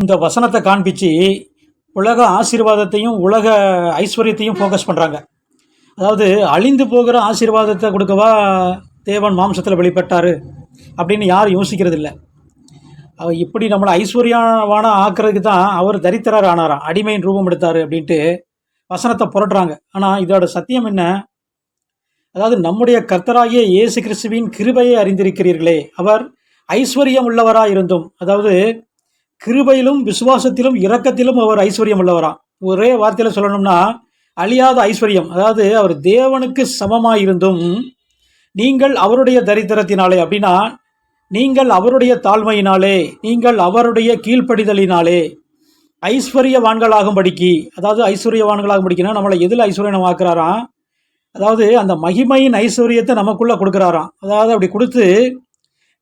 இந்த வசனத்தை காண்பிச்சு உலக ஆசீர்வாதத்தையும் உலக ஐஸ்வர்யத்தையும் ஃபோக்கஸ் பண்ணுறாங்க அதாவது அழிந்து போகிற ஆசீர்வாதத்தை கொடுக்கவா தேவன் மாம்சத்தில் வெளிப்பட்டார் அப்படின்னு யாரும் யோசிக்கிறது இல்லை அவர் இப்படி நம்மளை ஐஸ்வர்யவான ஆக்கிறதுக்கு தான் அவர் தரித்திரர் ஆனாராம். அடிமையின் ரூபம் எடுத்தார் அப்படின்ட்டு வசனத்தை புரட்டுறாங்க. ஆனால் இதோட சத்தியம் என்ன? அதாவது நம்முடைய கர்த்தராகிய இயேசு கிறிஸ்துவின் கிருபையை அறிந்திருக்கிறீர்களே. அவர் ஐஸ்வர்யம் உள்ளவராக இருந்தும் அதாவது கிருபையிலும் விசுவாசத்திலும் இரக்கத்திலும் அவர் ஐஸ்வர்யம் உள்ளவரா ஒரே வார்த்தையில் சொல்லணும்னா அழியாத ஐஸ்வர்யம். அதாவது அவர் தேவனுக்கு சமமாக இருந்தும் நீங்கள் அவருடைய தரித்திரத்தினாலே அப்படின்னா நீங்கள் அவருடைய தாழ்மையினாலே நீங்கள் அவருடைய கீழ்ப்படிதலினாலே ஐஸ்வர்யவான்களாகும்படிக்கு அதாவது ஐஸ்வர்யவான்களாகும்படிக்குன்னா நம்மளை எதில் ஐஸ்வர்யமாக்குறாராம்? அதாவது அந்த மகிமையின் ஐஸ்வர்யத்தை நமக்குள்ளே கொடுக்குறாராம். அதாவது அப்படி கொடுத்து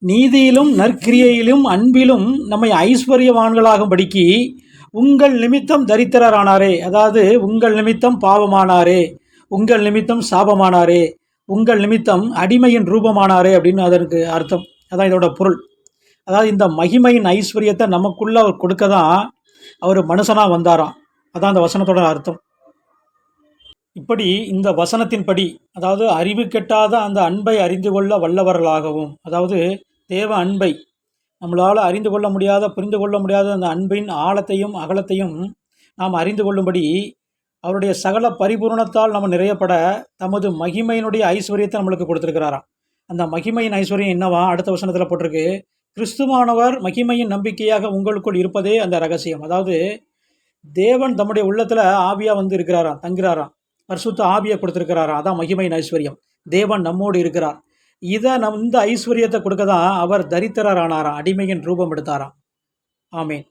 நீதியிலும் நற்கிரியையிலும் அன்பிலும் நம்மை ஐஸ்வர்யவான்களாகும்படிக்கு உங்கள் நிமித்தம் தரித்திரரானாரே. அதாவது உங்கள் நிமித்தம் பாவமானாரே. உங்கள் நிமித்தம் சாபமானாரே. உங்கள் நிமித்தம் அடிமையின் ரூபமானாரே அப்படின்னு அதற்கு அர்த்தம். அதான் இதோட பொருள். அதாவது இந்த மகிமையின் ஐஸ்வர்யத்தை நமக்குள்ளே அவர் கொடுக்க தான் அவர் மனுஷனாக வந்தாராம். அதான் அந்த வசனத்தோட அர்த்தம். இப்படி இந்த வசனத்தின்படி அதாவது அறிவு கெட்டாத அந்த அன்பை அறிந்து கொள்ள வல்லவர்களாகவும் அதாவது தேவ அன்பை நம்மளால் அறிந்து கொள்ள முடியாத புரிந்து கொள்ள முடியாத அந்த அன்பின் ஆழத்தையும் அகலத்தையும் நாம் அறிந்து கொள்ளும்படி அவருடைய சகல பரிபூரணத்தால் நம்ம நிறையப்பட தமது மகிமையினுடைய ஐஸ்வர்யத்தை நம்மளுக்கு கொடுத்துருக்கிறாராம். அந்த மகிமையின் ஐஸ்வர்யம் என்னவா? அடுத்த வசனத்தில் போட்டிருக்கு. கிறிஸ்துவானவர் மகிமையின் நம்பிக்கையாக உங்களுக்குள் இருப்பதே அந்த ரகசியம். அதாவது தேவன் தம்முடைய உள்ளத்தில் ஆவியாக வந்து இருக்கிறாராம் தங்குறாராம் பரிசுத்த ஆவியை கொடுத்துருக்கிறாராம். அதான் மகிமையின் ஐஸ்வர்யம். தேவன் நம்மோடு இருக்கிறார். இதை நம் இந்த ஐஸ்வர்யத்தை கொடுக்க தான் அவர் தரித்திரரானாராம் அடிமையின் ரூபம் எடுத்தாராம். ஆமீன்.